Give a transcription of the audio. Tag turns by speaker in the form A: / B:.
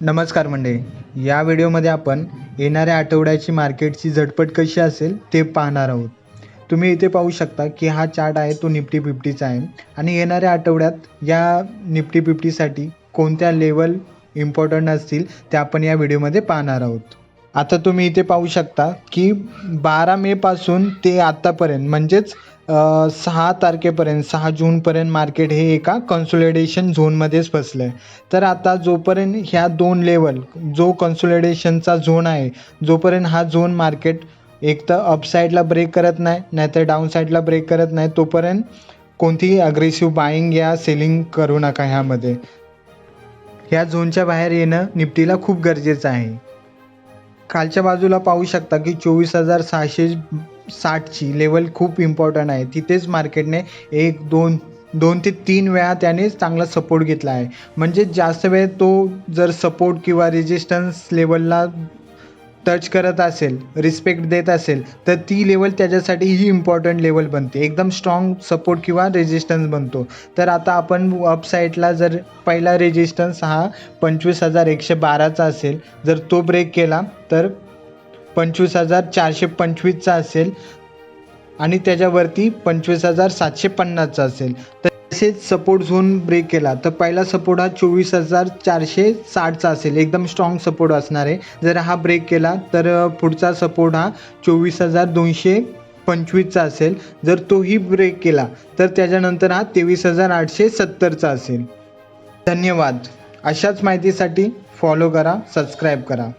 A: नमस्कार मंडळी. या व्हिडिओमध्ये आपण येणाऱ्या आठवड्याची मार्केटची झटपट कशी असेल ते पाहणार आहोत. तुम्ही इथे पाहू शकता की हा चार्ट आहे तो निफ्टी फिफ्टीचा आहे. आणि येणाऱ्या आठवड्यात या निफ्टी फिफ्टीसाठी कोणत्या लेवल इम्पॉर्टंट असतील ते आपण या व्हिडिओमध्ये पाहणार आहोत. आता तुम्ही इथे पाहू शकता की बारा मेपासून ते आत्तापर्यंत म्हणजेच सहा तारखेपर्यंत सहा जूनपर्यंत मार्केट हे एका कन्सोलिडेशन झोनमध्येच बसलं आहे तर आता जोपर्यंत ह्या दोन लेवल जो कन्सोलिडेशनचा झोन आहे जोपर्यंत हा झोन मार्केट एक तर अपसाईडला ब्रेक करत नाही नाहीतर डाऊन साईडला ब्रेक करत नाही तोपर्यंत कोणतीही अग्रेसिव्ह बाईंग या सेलिंग करू नका ह्यामध्ये. ह्या झोनच्या बाहेर येणं निफ्टीला खूप गरजेचं आहे. खालच्या बाजूला पाहू शकता की चोवीस हजार सहाशे साठची लेवल खूप इम्पॉर्टंट आहे. तिथेच मार्केटने एक दोन दोन ते तीन वेळा त्याने चांगला सपोर्ट घेतला आहे. म्हणजे जास्त वेळ तो जर सपोर्ट किंवा रेजिस्टन्स लेवलला टच करत असेल रिस्पेक्ट देत असेल तर ती लेवल त्याच्यासाठी ही इम्पॉर्टंट लेवल बनते. एकदम स्ट्रॉंग सपोर्ट किंवा रेजिस्टन्स बनतो. तर आता आपण अपसाईडला जर पहिला रेजिस्टन्स हा पंचवीस हजार एकशे बाराचा असेल जर तो ब्रेक केला तर पंचवीस हजार चारशे पंचवीसचा असेल आणि त्याच्यावरती पंचवीस हजार सातशे पन्नासचा असेल. तसेच सपोर्ट झोन ब्रेक केला तर पहिला सपोर्ट हा चोवीस हजार चारशे साठचा असेल. एकदम स्ट्रॉंग सपोर्ट असणार आहे. जर हा ब्रेक केला तर पुढचा सपोर्ट हा चोवीस हजार दोनशे पंचवीसचा असेल. जर तोही ब्रेक केला तर त्याच्यानंतर हा तेवीस हजार आठशे सत्तरचा असेल. धन्यवाद. अशाच माहितीसाठी फॉलो करा सबस्क्राईब करा.